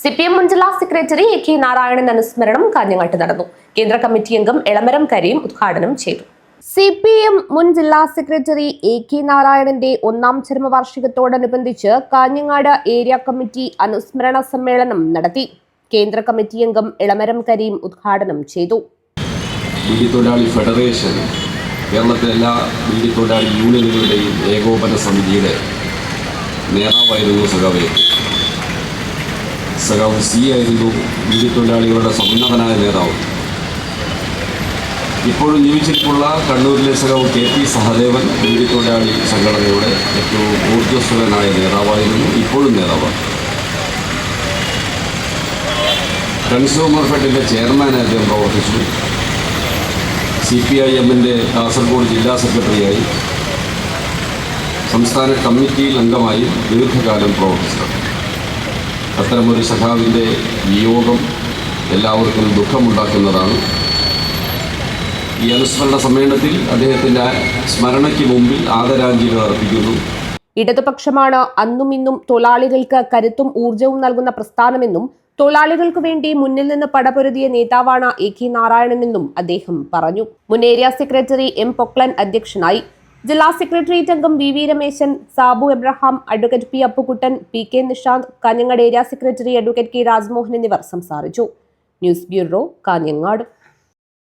C P M മുൻ ജില്ലാ secretary A K Narayanan അനുസ്മരണം കാഞ്ഞങ്ങാട്ട് നടന്നു. കേന്ദ്ര കമ്മിറ്റി അംഗം എളമരം കരീം ഉദ്ഘാടനം ചെയ്തു. സി പി എം മുൻ ജില്ലാ സെക്രട്ടറി എ കെ നാരായണന്റെ ഒന്നാം ചരമവാർഷികത്തോടനുബന്ധിച്ച് കാഞ്ഞങ്ങാട് ഏരിയ കമ്മിറ്റി അനുസ്മരണ സമ്മേളനം നടത്തി. കേന്ദ്ര കമ്മിറ്റി അംഗം എളമരം കരീം ഉദ്ഘാടനം ചെയ്തു. തൊഴിലാളി ഫെഡറേഷൻ കേരളത്തിലെ എല്ലാ തൊഴിലാളി യൂണിയനുകളുടെയും ഏകോപന സമിതിയുടെ നേതാവായിരുന്നു സഖാവ്. സഖാവ് സി ആയിരുന്നു ഇന്ത്യ തൊഴിലാളികളുടെ സമുന്നതനായ നേതാവ്. ഇപ്പോഴും ജീവിച്ചിരിപ്പുള്ള കണ്ണൂരിലെ സഖാവ് കെ പി സഹദേവൻ ഇന്ത്യ തൊഴിലാളി സംഘടനയുടെ ഏറ്റവും ഊർജസ്വലനായ നേതാവായിരുന്നു ഇപ്പോഴും നേതാവാണ് കൺസ്യൂമർ ഫെഡിന്റെ ചെയർമാനായി അദ്ദേഹം പ്രവർത്തിച്ചു. സി പി ഐ എമ്മിന്റെ കാസർഗോഡ് ജില്ലാ സെക്രട്ടറിയായി. സംസ്ഥാന കമ്മിറ്റിയിൽ അംഗമായി ദീർഘകാലം പ്രവർത്തിച്ചിട്ടുണ്ട് അത്തരമൊരു സഖാവിന്റെ വിയോഗം എല്ലാവർക്കും ദുഃഖമുണ്ടാക്കുന്നതാണ്. ഈ അനുസ്മരണ സമ്മേളനത്തിൽ അദ്ദേഹത്തിന്റെ സ്മരണയ്ക്ക് മുമ്പിൽ ആദരാഞ്ജലികൾ അർപ്പിക്കുന്നു. ഇടതുപക്ഷമാണ് അന്നും ഇന്നും തൊഴിലാളികൾക്ക് കരുത്തും ഊർജവും നൽകുന്ന പ്രസ്ഥാനമെന്നും തൊഴിലാളികൾക്ക് വേണ്ടി മുന്നിൽ നിന്ന് പടപൊരുതിയ നേതാവാണ് എ കെ നാരായണനെന്നും അദ്ദേഹം പറഞ്ഞു. മുൻ ഏരിയ സെക്രട്ടറി എം പൊക്ലൻ അധ്യക്ഷനായി ജില്ലാ സെക്രട്ടേറിയറ്റ് അംഗം V V Rameshan Sabu Abraham advocate P Appukuttan P K Nishanth Kanhangad area secretary advocate K Rajmohan എന്നിവർ സംസാരിച്ചു. News bureau Kanhangad.